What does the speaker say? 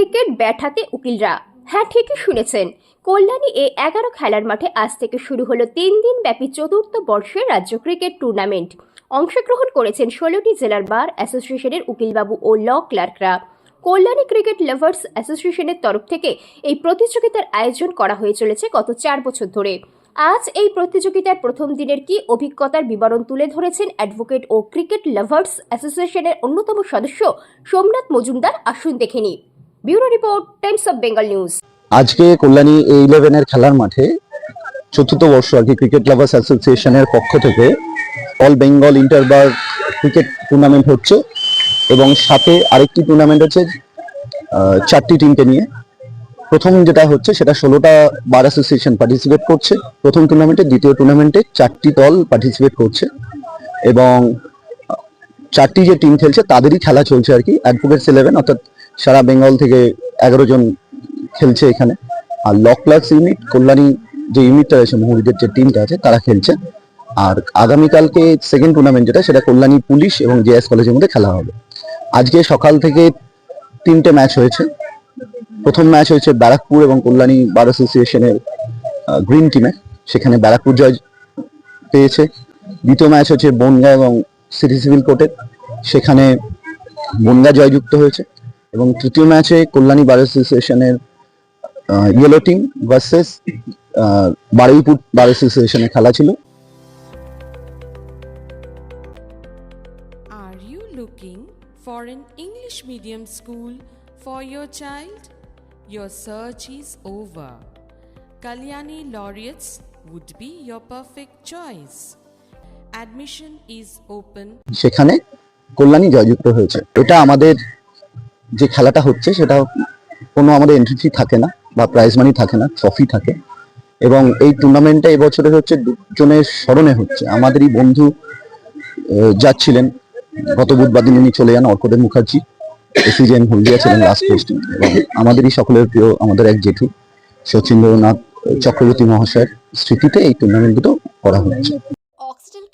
Cricket bat হাতে উকিলরা। হ্যাঁ ঠিকই শুনেছেন। কল্যাণী এ এগারো খেলার মাঠে আজ থেকে শুরু হলো তিন দিন ব্যাপী চতুর্থ বর্ষের রাজ্য ক্রিকেট টুর্নামেন্ট। অংশগ্রহণ করেছেন ষোলোটি জেলার বার অ্যাসোসিয়েশনের উকিলবাবু ও ল ক্লার্করা। কল্যাণী ক্রিকেট লাভার্স অ্যাসোসিয়েশনের তরফ থেকে এই প্রতিযোগিতার আয়োজন করা হয়ে চলেছে গত চার বছর ধরে। আজ এই প্রতিযোগিতার প্রথম দিনের কি অভিজ্ঞতার বিবরণ তুলে ধরেছেন অ্যাডভোকেট ও ক্রিকেট লাভার্স অ্যাসোসিয়েশনের অন্যতম সদস্য সোমনাথ মজুমদার? আসুন দেখে নিই। Bureau report, Times of Bengal news. আজকে কল্যাণী এ ইলেভেনের খেলার মাঠে চতুর্থ বর্ষ আর কি ক্রিকেট লাভার্স অ্যাসোসিয়েশনের পক্ষ থেকে all Bengal interbar cricket tournament হচ্ছে এবং সাথে আরেকটি টুর্নামেন্ট হচ্ছে চারটি টিমকে নিয়ে। প্রথম যেটা হচ্ছে সেটা ষোলোটা বার অ্যাসোসিয়েশন পার্টিসিপেট করছে। প্রথম টুর্নামেন্টে দ্বিতীয় টুর্নামেন্টে চারটি দল পার্টিসিপেট করছে এবং চারটি যে টিম খেলছে, তাদেরই খেলা চলছে আর কি। অ্যাডভোকেটস ইলেভেন অর্থাৎ সারা বেঙ্গল থেকে এগারো জন খেলছে এখানে। আর ল ক্লার্কস ইউনিট কল্যাণী যে ইউনিটটা আছে মহুরিদের যে টিমটা আছে, তারা খেলছে। আর আগামীকালকে সেকেন্ড টুর্নামেন্ট যেটা, সেটা কল্যাণী পুলিশ এবং জেএস কলেজের মধ্যে খেলা হবে। আজকে সকাল থেকে তিনটে ম্যাচ হয়েছে। প্রথম ম্যাচ হয়েছে ব্যারাকপুর এবং কল্যাণী বার অ্যাসোসিয়েশনের গ্রিন টিমে সেখানে ব্যারাকপুর জয় পেয়েছে। দ্বিতীয় ম্যাচ হচ্ছে বনগা এবং সিটি সিভিল কোর্টের সেখানে বনগা জয়যুক্ত হয়েছে। এবং তৃতীয় ম্যাচে কল্যাণী বার অ্যাসোসিয়েশনের yellow team versus Baruipur bar অ্যাসোসিয়েশনের খেলা ছিল Are you looking for an English medium school for your child? Your search is over. Kalyani Laureates would be your perfect choice. Admission is open সেখানে কল্যাণী জয়যুক্ত হয়েছে এটা আমাদের যে খেলাটা হচ্ছে সেটা কোনো আমাদের এন্ট্রি ফি থাকে না বা প্রাইজ মানি থাকে না ট্রফি থাকে। এবং এই টুর্নামেন্টটা এবছরে হচ্ছে দুজনের স্মরণে হচ্ছে। আমাদেরই বন্ধু যাচ্ছিলেন। গত বুধবার দিন উনি চলে যান অর্কদেব মুখার্জি এসিজেন হলদিয়া ছিলেন লাস্ট পোস্টিং এবং আমাদেরই সকলের প্রিয় আমাদের এক জেঠু শচীন্দ্রনাথ চক্রবর্তী মহাশয়ের স্মৃতিতে এই টুর্নামেন্ট দুটো করা হচ্ছে।